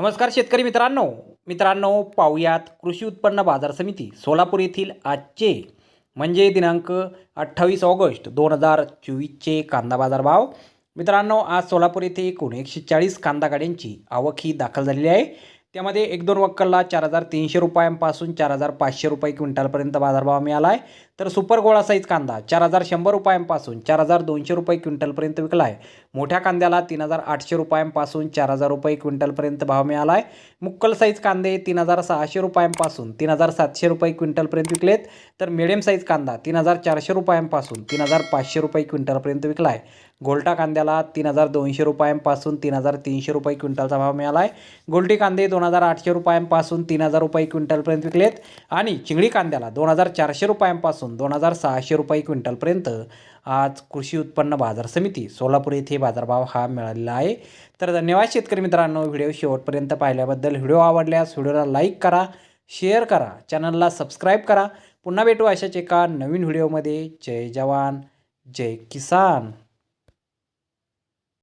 नमस्कार शेतकरी मित्रांनो. मित्रांनो पाहुयात कृषी उत्पन्न बाजार समिती सोलापूर येथील आजचे म्हणजे दिनांक अठ्ठावीस ऑगस्ट दोन हजार चोवीसचे कांदा बाजार भाव. मित्रांनो आज सोलापूर येथे एकूण एकशे चाळीस कांदा गाड्यांची आवक ही दाखल झालेली आहे. त्यामध्ये एक दोन वक्कलला चार हजार तीनशे रुपयांपासून चार हजार पाचशे रुपये क्विंटलपर्यंत बाजारभाव मिळाला आहे तर सुपर गोळा साईज कांदा चार हजार शंभर रुपयांपासून चार हजार दोनशे रुपये क्विंटलपर्यंत विकला आहे मोठ्या कांद्याला तीन हजार आठशे रुपयांपासून चार हजार रुपये क्विंटलपर्यंत भाव मिळाला आहे मुक्कल साईज कांदे तीन हजार सहाशे रुपयांपासून तीन हजार सातशे रुपये क्विंटलपर्यंत विकलेत. तर मिडियम साईज कांदा तीन हजार चारशे रुपयांपासून तीन हजार पाचशे रुपये क्विंटलपर्यंत विकला आहे गोलटा कांद्याला तीन हजार दोनशे रुपयांपासून तीन हजार तीनशे रुपये क्विंटलचा भाव मिळाला आहे गोल्टी कांदे दोन दोन हजार आठशे रुपयांपासून तीन हजार रुपये क्विंटलपर्यंत विकलेत. आणि चिंगडी कांद्याला दोन हजार चारशे रुपयांपासून दोन हजार सहाशे रुपये क्विंटलपर्यंत. आज कृषी उत्पन्न बाजार समिती सोलापूर येथे बाजारभाव हा मिळालेला आहे. तर धन्यवाद शेतकरी मित्रांनो व्हिडिओ शेवटपर्यंत पाहिल्याबद्दल. व्हिडिओ आवडल्यास व्हिडिओला लाईक करा शेअर करा चॅनलला सबस्क्राईब करा. पुन्हा भेटू अशाच एका नवीन व्हिडिओमध्ये. जय जवान जय किसान.